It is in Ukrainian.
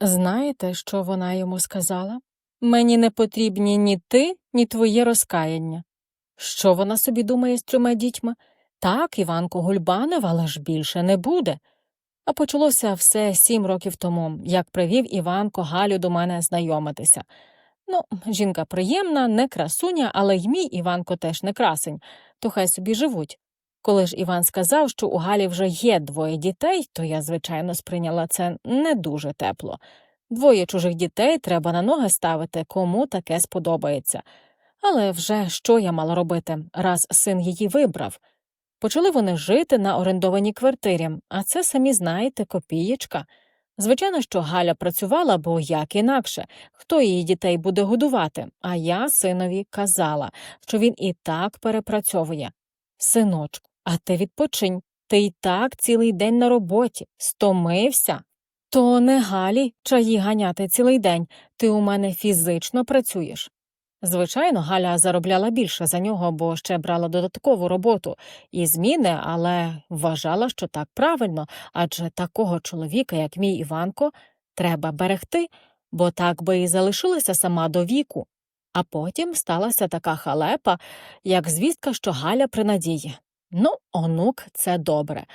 Знаєте, що вона йому сказала? Мені не потрібні ні ти, ні твоє розкаяння. Що вона собі думає з трьома дітьми? Так, Іванко Гульбанов, але ж більше не буде. А почалося все сім років тому, як привів Іванко Галю до мене знайомитися. Ну, жінка приємна, не красуня, але й мій Іванко теж не красень, то хай собі живуть. Коли ж Іван сказав, що у Галі вже є двоє дітей, то я, звичайно, сприйняла це не дуже тепло. Двоє чужих дітей треба на ноги ставити, кому таке сподобається. Але вже що я мала робити, раз син її вибрав? Почали вони жити на орендованій квартирі, а це, самі знаєте, копієчка. Звичайно, що Галя працювала, бо як інакше, хто її дітей буде годувати, а я синові казала, що він і так перепрацьовує. Синочку, а ти відпочинь, ти й так цілий день на роботі, стомився. То не Галі чаї ганяти цілий день, ти у мене фізично працюєш. Звичайно, Галя заробляла більше за нього, бо ще брала додаткову роботу і зміни, але вважала, що так правильно, адже такого чоловіка, як мій Іванко, треба берегти, бо так би і залишилася сама до віку. А потім сталася така халепа, як звістка, що Галя при надії. Ну, онук це добре,